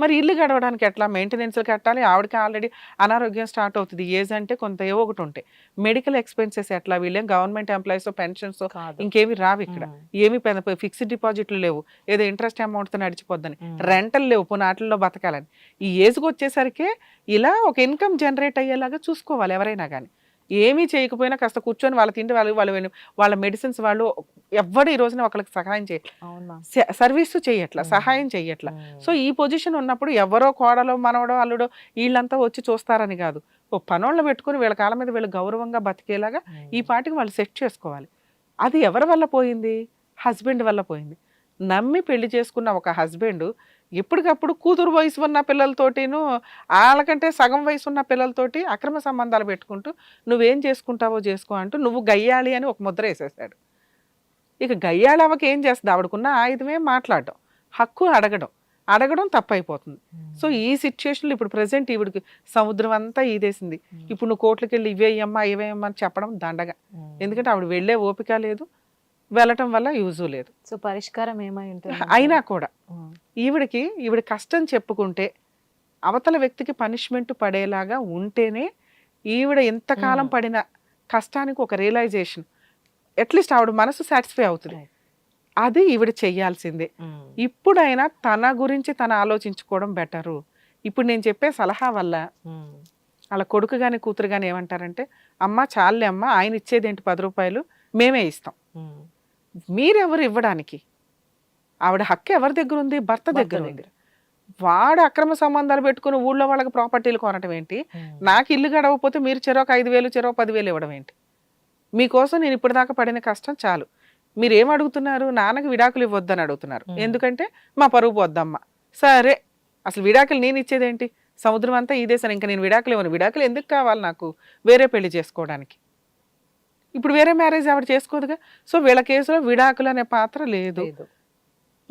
మరి ఇల్లు గడవడానికి ఎట్లా? మెయింటెనెన్స్ కట్టాలి. ఆవిడకి ఆల్రెడీ అనారోగ్యం స్టార్ట్ అవుతుంది. ఏజ్ అంటే కొంత ఏవో ఒకటి ఉంటాయి. మెడికల్ ఎక్స్పెన్సెస్ ఎట్లా? వీళ్ళేం గవర్నమెంట్ ఎంప్లాయీస్ పెన్షన్స్ ఇంకేమి రావు ఇక్కడ. ఏమి ఫిక్స్డ్ డిపాజిట్లు లేవు. ఏదో ఇంట్రెస్ట్ అమౌంట్తో నడిచిపోద్దని. రెంటలు లేవు. పునాటల్లో బతకాలని. ఈ ఏజ్కి వచ్చేసరికి ఇలా ఒక ఇన్కమ్ జనరేట్ అయ్యేలాగా చూసుకోవాలి ఎవరైనా కానీ ఏమీ చేయకపోయినా కాస్త కూర్చొని వాళ్ళ తిండి వాళ్ళు వాళ్ళ వాళ్ళ మెడిసిన్స్ వాళ్ళు ఎవ్వరు ఈ రోజున ఒకరికి సహాయం చేయ సర్వీస్ చేయట్లా. సహాయం చెయ్యట్లా. ఉమ్, సో ఈ పొజిషన్ ఉన్నప్పుడు ఎవరో కోడలో మనవడో అల్లుడో వీళ్ళంతా వచ్చి చూస్తారని కాదు. ఓ పనోళ్ళ పెట్టుకుని వీళ్ళ కాళ్ళ మీద వీళ్ళు గౌరవంగా బతికేలాగా ఈ పాటికి వాళ్ళు సెట్ చేసుకోవాలి. అది ఎవరి వల్ల పోయింది? హస్బెండ్ వల్ల పోయింది. నమ్మి పెళ్ళి చేసుకున్న ఒక హస్బెండ్ ఎప్పటికప్పుడు కూతురు వయసు ఉన్న పిల్లలతోటిను వాళ్ళకంటే సగం వయసు ఉన్న పిల్లలతోటి అక్రమ సంబంధాలు పెట్టుకుంటూ నువ్వేం చేసుకుంటావో చేసుకో అంటూ నువ్వు గయ్యాలి అని ఒక ముద్ర వేసేసాడు ఇక గయ్యాళి అవ్వకి ఏం చేస్తుంది? ఆవిడకున్న ఆయుధమే మాట్లాడడం హక్కు అడగడం అడగడం తప్పైపోతుంది. సో ఈ సిచ్యుయేషన్లో ఇప్పుడు ప్రజెంట్ ఈవిడికి సముద్రం అంతా ఈదేసింది ఇప్పుడు నువ్వు కోట్లకి వెళ్ళి ఇవేయమ్మా ఇవేయమ్మా అని చెప్పడం దండగా. ఎందుకంటే ఆవిడ వెళ్ళే ఓపిక లేదు వెళ్ళటం వల్ల యూజు లేదు. సో పరిష్కారం ఏమై ఉంటుంది? అయినా కూడా ఈవిడికి ఈవిడ కష్టం చెప్పుకుంటే అవతల వ్యక్తికి పనిష్మెంట్ పడేలాగా ఉంటేనే ఈవిడ ఎంతకాలం. పడిన కష్టానికి ఒక రియలైజేషన్. అట్లీస్ట్ ఆవిడ మనసు సాటిస్ఫై అవుతుంది. అది ఈవిడ చెయ్యాల్సిందే. ఇప్పుడైనా తన గురించి తను ఆలోచించుకోవడం బెటరు. ఇప్పుడు నేను చెప్పే సలహా వల్ల వాళ్ళ కొడుకు కానీ కూతురు కానీ ఏమంటారంటే అమ్మ చాలే అమ్మ ఆయన ఇచ్చేది ఏంటి పది రూపాయలు? మేమే ఇస్తాం. మీరెవరు ఇవ్వడానికి? ఆవిడ హక్కు ఎవరి దగ్గర ఉంది? భర్త దగ్గర ఉంది. వాడు అక్రమ సంబంధాలు పెట్టుకుని ఊళ్ళో వాళ్ళకి ప్రాపర్టీలు కొనటం ఏంటి? నాకు ఇల్లు గడవకపోతే మీరు చెరొక ఐదు వేలు చెరొక పదివేలు ఇవ్వడం ఏంటి? మీకోసం నేను ఇప్పటిదాకా పడిన కష్టం చాలు. మీరు ఏం అడుగుతున్నారు? నాన్నకి విడాకులు ఇవ్వద్దని అడుగుతున్నారు. ఎందుకంటే మా పరువు పోద్దమ్మా. సరే అసలు విడాకులు నేను ఇచ్చేదేంటి? సముద్రం అంతా ఇదే సార్ ఇంకా నేను విడాకులు ఇవ్వను. విడాకులు ఎందుకు కావాలి నాకు? వేరే పెళ్ళి చేసుకోవడానికి. ఇప్పుడు వేరే మ్యారేజ్ ఆవిడ చేసుకోదుగా? సో వీళ్ళ కేసులో విడాకులు అనే పాత్ర లేదు.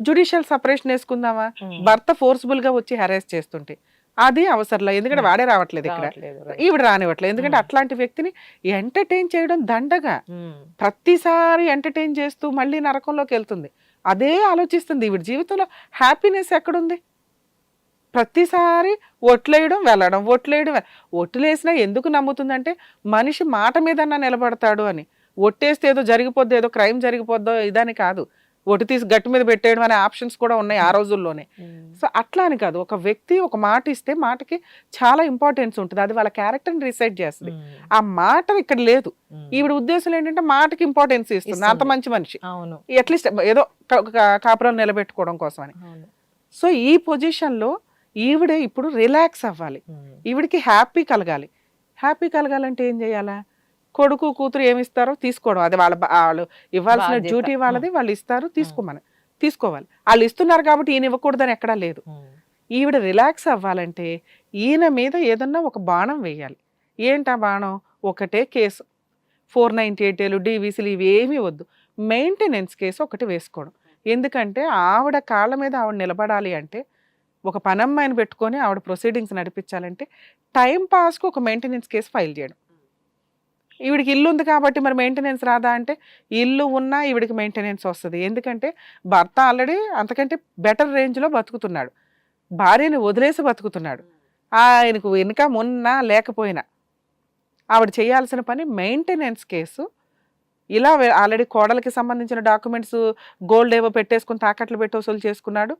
జుడిషియల్ సపరేషన్ వేసుకుందామా? భర్త ఫోర్స్ఫుల్గా వచ్చి హెరాస్ చేస్తుంటే. అది అవసరం ఇక్కడ వాడే రావట్లేదు ఇక్కడ. ఈవిడ రానివ్వట్లేదు. ఎందుకంటే. అట్లాంటి వ్యక్తిని ఎంటర్టైన్ చేయడం దండగా. ప్రతిసారి ఎంటర్టైన్ చేస్తూ మళ్ళీ నరకంలోకి వెళ్తుంది. అదే ఆలోచిస్తుంది. ఈవిడ జీవితంలో హ్యాపీనెస్ ఎక్కడుంది? ప్రతిసారి ఒట్లేయడం వెళ్ళడం ఒట్లేయడం ఒట్లేసినా ఎందుకు నమ్ముతుందంటే మనిషి మాట మీదన్నా నిలబడతాడు అని. ఒట్టేస్తే ఏదో జరిగిపోద్ది ఏదో క్రైమ్ జరిగిపోద్దో ఇదని కాదు. ఒట్టు తీసి గట్టి మీద పెట్టేయడం అనే ఆప్షన్స్ కూడా ఉన్నాయి ఆ రోజుల్లోనే. సో అట్లా అని కాదు. ఒక వ్యక్తి ఒక మాట ఇస్తే మాటకి చాలా ఇంపార్టెన్స్ ఉంటుంది. అది వాళ్ళ క్యారెక్టర్ని రిసైడ్ చేస్తుంది. ఆ మాట ఇక్కడ లేదు. ఈవిడ ఉద్దేశం ఏంటంటే మాటకి ఇంపార్టెన్స్ ఇస్తుంది. అంత. మంచి మనిషి. అట్లీస్ట్ ఏదో కాపురాలు నిలబెట్టుకోవడం కోసం అని సో ఈ పొజిషన్లో ఈవిడే ఇప్పుడు రిలాక్స్ అవ్వాలి. ఈవిడికి హ్యాపీ కలగాలి. హ్యాపీ కలగాలంటే ఏం చేయాలా? కొడుకు కూతురు ఏమి ఇస్తారో తీసుకోవడం. అది వాళ్ళ వాళ్ళు ఇవ్వాల్సిన. డ్యూటీ వాళ్ళది వాళ్ళు ఇస్తారు తీసుకోమని. తీసుకోవాలి. వాళ్ళు ఇస్తున్నారు కాబట్టి ఈయన ఇవ్వకూడదని ఎక్కడా లేదు. ఈవిడ రిలాక్స్ అవ్వాలంటే ఈయన మీద ఏదన్నా ఒక బాణం వేయాలి. ఏంటా బాణం? ఒకటే కేసు. ఫోర్ నైంటీ ఎయిట్లు డీవీసీలు ఇవి ఏమీ వద్దు. మెయింటెనెన్స్ కేసు ఒకటి వేసుకోవడం. ఎందుకంటే ఆవిడ కాళ్ళ మీద ఆవిడ నిలబడాలి అంటే ఒక పనమ్మాయిని పెట్టుకొని ఆవిడ ప్రొసీడింగ్స్ నడిపించాలంటే టైం పాస్కు ఒక మెయింటెనెన్స్ కేసు ఫైల్ చేయడం. ఈవిడికి ఇల్లు ఉంది కాబట్టి మరి మెయింటెనెన్స్ రాదా అంటే ఇల్లు ఉన్నా ఈవిడికి మెయింటెనెన్స్ వస్తుంది. ఎందుకంటే భర్త ఆల్రెడీ అంతకంటే బెటర్ రేంజ్లో బతుకుతున్నాడు. భార్యని వదిలేసి బతుకుతున్నాడు. ఆయనకు వెనుక మొన్న లేకపోయినా ఆవిడ చేయాల్సిన పని మెయింటెనెన్స్ కేసు ఇలా ఆల్రెడీ కోడలకి సంబంధించిన డాక్యుమెంట్స్ గోల్డ్ ఏవో పెట్టేసుకుని తాకట్లు పెట్టి వసూలు చేసుకున్నాడు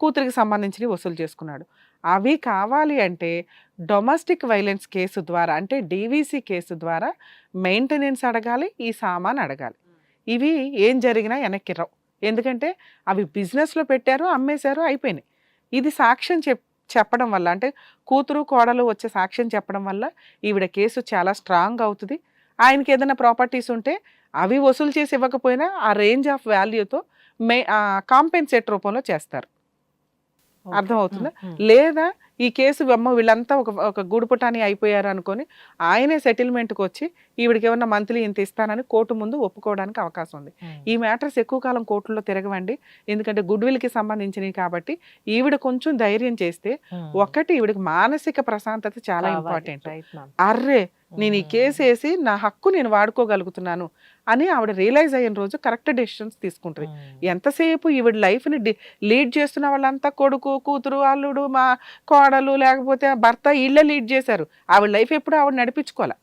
కూతురికి సంబంధించినవి వసూలు చేసుకున్నాడు. అవి కావాలి అంటే డొమెస్టిక్ వైలెన్స్ కేసు ద్వారా అంటే డీవీసీ కేసు ద్వారా మెయింటెనెన్స్ అడగాలి ఈ సామాన్ అడగాలి. ఇవి ఏం జరిగినా వెనక్కి రావు. ఎందుకంటే అవి బిజినెస్లో పెట్టారు అమ్మేశారు అయిపోయినాయి. ఇది సాక్ష్యం చెప్ చెప్పడం వల్ల అంటే కూతురు కోడలు వచ్చే సాక్ష్యం చెప్పడం వల్ల ఈవిడ కేసు చాలా స్ట్రాంగ్ అవుతుంది. ఆయనకి ఏదైనా ప్రాపర్టీస్ ఉంటే అవి వసూలు చేసి ఇవ్వకపోయినా ఆ రేంజ్ ఆఫ్ వాల్యూతో మే కాంపెన్సేట్ రూపంలో చేస్తారు. అర్థమవుతుందా? లేదా ఈ కేసు అమ్మ వీళ్ళంతా ఒక ఒక గూడుపుటాని అయిపోయారు అనుకొని ఆయనే సెటిల్మెంట్కి వచ్చి ఈవిడికి ఏమన్నా మంత్లీ ఇంత ఇస్తానని కోర్టు ముందు ఒప్పుకోవడానికి అవకాశం ఉంది. ఈ మ్యాటర్స్ ఎక్కువ కాలం కోర్టులో తిరగవండి. ఎందుకంటే గుడ్ విల్కి సంబంధించినవి కాబట్టి ఈవిడ కొంచెం ధైర్యం చేస్తే ఒకటి ఈవిడికి మానసిక ప్రశాంతత చాలా ఇంపార్టెంట్. అర్రే నేను ఈ కేసు వేసి నా హక్కు నేను వాడుకోగలుగుతున్నాను అని ఆవిడ రియలైజ్ అయిన రోజు కరెక్ట్ డెసిషన్స్ తీసుకుంటుంది. ఎంతసేపు ఈవిడ లైఫ్ని డి లీడ్ చేస్తున్న వాళ్ళంతా కొడుకు కూతురు అల్లుడు మా కోడలు లేకపోతే భర్త వీళ్ళే లీడ్ చేశారు. ఆవిడ లైఫ్ ఎప్పుడు ఆవిడ నడిపించుకోవాలి.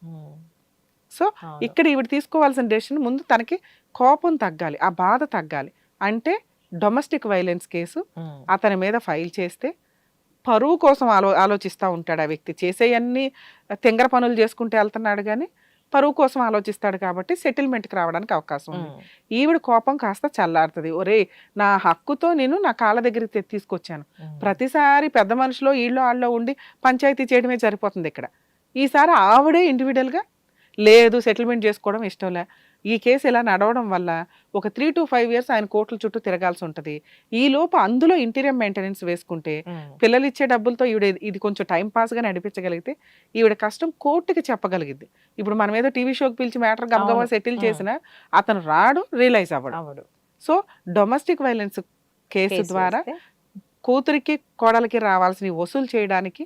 సో ఇక్కడ ఈవిడ తీసుకోవాల్సిన డెసిషన్ ముందు తనకి కోపం తగ్గాలి ఆ బాధ తగ్గాలి. అంటే డొమెస్టిక్ వైలెన్స్ కేసు అతని మీద ఫైల్ చేస్తే పరువు కోసం ఆలో ఆలోచిస్తూ ఉంటాడు ఆ వ్యక్తి. చేసేయన్నీ తెంగర పనులు చేసుకుంటూ వెళ్తున్నాడు కానీ పరువు కోసం ఆలోచిస్తాడు కాబట్టి సెటిల్మెంట్కి రావడానికి అవకాశం ఉంది. ఈవిడ కోపం కాస్త చల్లారుతుంది. ఒరే నా హక్కుతో నేను నా కాళ్ళ దగ్గరికి తె- తీసుకొచ్చాను. ప్రతిసారి పెద్ద మనుషులో ఈళ్ళో ఆళ్ళో ఉండి పంచాయతీ చేయడమే సరిపోతుంది ఇక్కడ. ఈసారి ఆవిడే ఇండివిజువల్గా లేదు సెటిల్మెంట్ చేసుకోవడం ఇష్టంలే. ఈ కేసు ఇలా నడవడం వల్ల ఒక త్రీ టు ఫైవ్ ఇయర్స్ ఆయన కోర్టుల చుట్టూ తిరగాల్సి ఉంటుంది. ఈ లోపు అందులో ఇంటీరియం మెయింటెనెన్స్ వేసుకుంటే పిల్లలు ఇచ్చే డబ్బులతో ఈవిడ ఇది కొంచెం టైం పాస్గా నడిపించగలిగితే ఈవిడ కష్టం కోర్టుకి చెప్పగలిగింది ఇప్పుడు మనం ఏదో టీవీ షోకి పిలిచి మ్యాటర్ గబగబా. సెటిల్. చేసినా అతను రాడు రియలైజ్ అవ్వడు. సో డొమెస్టిక్ వైలెన్స్ కేసు ద్వారా కూతురికి కోడలికి రావాల్సిన వసూలు చేయడానికి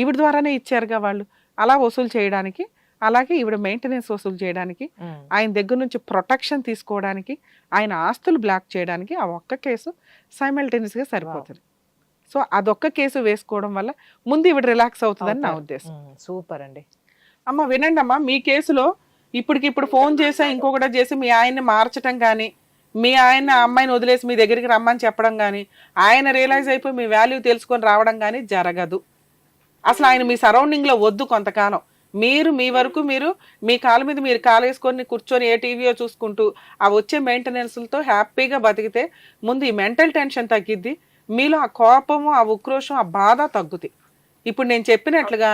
ఈవిడ ద్వారానే ఇచ్చారుగా వాళ్ళు. అలా వసూలు చేయడానికి అలాగే ఈవిడ మెయింటెనెన్స్ వసూలు చేయడానికి ఆయన దగ్గర నుంచి ప్రొటెక్షన్ తీసుకోవడానికి ఆయన ఆస్తులు బ్లాక్ చేయడానికి ఆ ఒక్క కేసు సైమల్టేనియస్గా సరిపోతుంది. సో అదొక్క కేసు వేసుకోవడం వల్ల ముందు ఈవిడ రిలాక్స్ అవుతుందని నా ఉద్దేశం. సూపర్ అండి. అమ్మ వినండి అమ్మా మీ కేసులో ఇప్పటికి ఇప్పుడు ఫోన్ చేసా ఇంకొకటి చేసి మీ ఆయన్ని మార్చటం కానీ మీ ఆయన అమ్మాయిని వదిలేసి మీ దగ్గరికి రమ్మని చెప్పడం కానీ ఆయన రియలైజ్ అయిపోయి మీ వాల్యూ తెలుసుకొని రావడం కానీ జరగదు. అసలు ఆయన మీ సరౌండింగ్లో వద్దు కొంతకాలం. మీరు మీ వరకు మీరు మీ కాలు మీద మీరు కాలేసుకొని కూర్చొని ఏ టీవీయో చూసుకుంటూ ఆ వచ్చే మెయింటెనెన్స్లతో హ్యాపీగా బతికితే ముందు ఈ మెంటల్ టెన్షన్ తగ్గిద్ది. మీలో ఆ కోపము ఆ ఉక్రోషం ఆ బాధ తగ్గుతాయి ఇప్పుడు నేను చెప్పినట్లుగా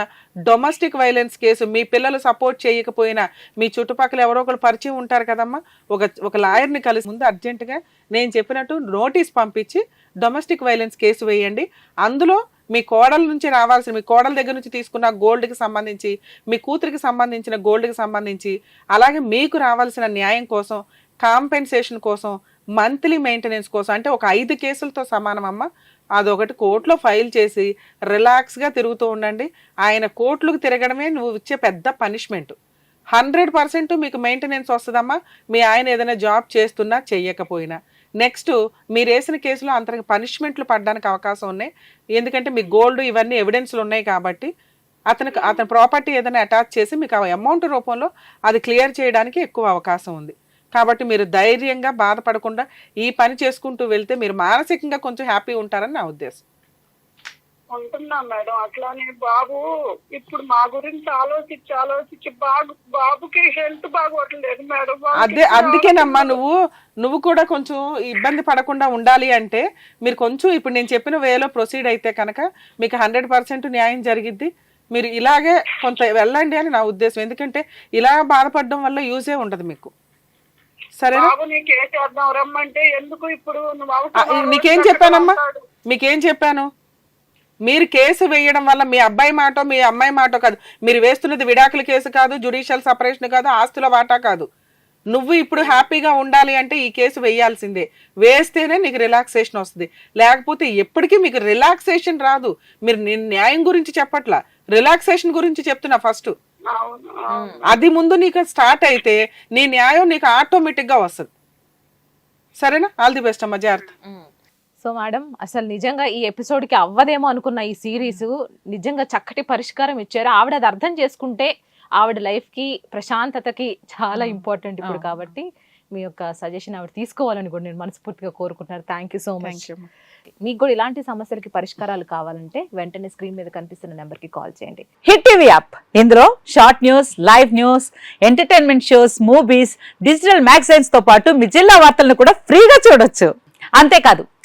డొమెస్టిక్ వైలెన్స్ కేసు మీ పిల్లలు సపోర్ట్ చేయకపోయినా మీ చుట్టుపక్కల ఎవరో ఒకరు పరిచయం ఉంటారు కదమ్మా. ఒక ఒక లాయర్ని కలిసి ముందు అర్జెంటుగా నేను చెప్పినట్టు నోటీస్ పంపించి డొమెస్టిక్ వైలెన్స్ కేసు వేయండి. అందులో మీ కోడల నుంచి రావాల్సిన మీ కోడల దగ్గర నుంచి తీసుకున్న గోల్డ్కి సంబంధించి మీ కూతురికి సంబంధించిన గోల్డ్కి సంబంధించి అలాగే మీకు రావాల్సిన న్యాయం కోసం కాంపెన్సేషన్ కోసం మంత్లీ మెయింటెనెన్స్ కోసం అంటే ఒక ఐదు కేసులతో సమానం అమ్మ. అదొకటి కోర్టులో ఫైల్ చేసి రిలాక్స్గా తిరుగుతూ ఉండండి. ఆయన కోర్టులకు తిరగడమే నువ్వు ఇచ్చే పెద్ద పనిష్మెంట్. హండ్రెడ్ పర్సెంట్ మీకు మెయింటెనెన్స్ వస్తుందమ్మా. మీ ఆయన ఏదైనా జాబ్ చేస్తున్నా చెయ్యకపోయినా. నెక్స్ట్ మీరు వేసిన కేసులో అంతకు పనిష్మెంట్లు పడడానికి అవకాశం ఉన్నాయి. ఎందుకంటే మీ గోల్డ్ ఇవన్నీ ఎవిడెన్స్లు ఉన్నాయి కాబట్టి అతనికి అతని ప్రాపర్టీ ఏదైనా అటాచ్ చేసి మీకు ఆ అమౌంట్ రూపంలో అది క్లియర్ చేయడానికి ఎక్కువ అవకాశం ఉంది. కాబట్టి మీరు ధైర్యంగా బాధపడకుండా ఈ పని చేసుకుంటూ వెళ్తే మీరు మానసికంగా కొంచెం హ్యాపీ ఉంటారని నా ఉద్దేశం. ఉంటున్నా మేడం. అట్లానే బాబు ఇప్పుడు మా గురించి ఆలోచించి ఆలోచించి బాగు బాబుకి హెల్త్ బాగోట్లేదు మేడం. అదే అందుకేనమ్మా నువ్వు నువ్వు కూడా కొంచెం ఇబ్బంది పడకుండా ఉండాలి అంటే మీరు కొంచెం ఇప్పుడు నేను చెప్పిన వేలో ప్రొసీడ్ అయితే కనుక మీకు హండ్రెడ్ పర్సెంట్ న్యాయం జరిగిద్ది. మీరు ఇలాగే కొంత వెళ్ళండి అని నా ఉద్దేశం. ఎందుకంటే ఇలా బాధపడడం వల్ల యూజే ఉండదు మీకు. సరేనా? బాబు నీకు చెప్పానమ్మా. మీకేం చెప్పాను? మీరు కేసు వేయడం వల్ల మీ అబ్బాయి మాటో మీ అమ్మాయి మాటో కాదు. మీరు వేస్తున్నది విడాకుల కేసు కాదు జుడిషియల్ సపరేషన్ కాదు ఆస్తుల వాటా కాదు. నువ్వు ఇప్పుడు హ్యాపీగా ఉండాలి అంటే ఈ కేసు వేయాల్సిందే. వేస్తేనే నీకు రిలాక్సేషన్ వస్తుంది. లేకపోతే ఎప్పటికీ మీకు రిలాక్సేషన్ రాదు. మీరు నేను న్యాయం గురించి చెప్పట్లా. రిలాక్సేషన్ గురించి చెప్తున్నా ఫస్ట్. అది ముందు నీకు స్టార్ట్ అయితే నీ న్యాయం నీకు ఆటోమేటిక్గా వస్తుంది. సరేనా? ఆల్ ది బెస్ట్ అమ్మా జాగ్రత్త. సో మేడం అసలు నిజంగా ఈ ఎపిసోడ్కి అవ్వదేమో అనుకున్న ఈ సిరీస్ నిజంగా చక్కటి పరిష్కారం ఇచ్చారు. ఆవిడ అది అర్థం చేసుకుంటే ఆవిడ లైఫ్కి ప్రశాంతతకి చాలా ఇంపార్టెంట్ ఇప్పుడు. కాబట్టి మీ యొక్క సజెషన్ ఆవిడ తీసుకోవాలని కూడా నేను మనస్ఫూర్తిగా కోరుకుంటున్నాను. థ్యాంక్ యూ సో మచ్ మీకు కూడా ఇలాంటి సమస్యలకి పరిష్కారాలు కావాలంటే వెంటనే స్క్రీన్ మీద కనిపిస్తున్న నెంబర్కి కాల్ చేయండి. Hit TV app. ఇందులో short news live news entertainment shows movies digital మ్యాగజైన్స్తో పాటు మీ జిల్లా వార్తలను కూడా ఫ్రీగా చూడొచ్చు. అంతేకాదు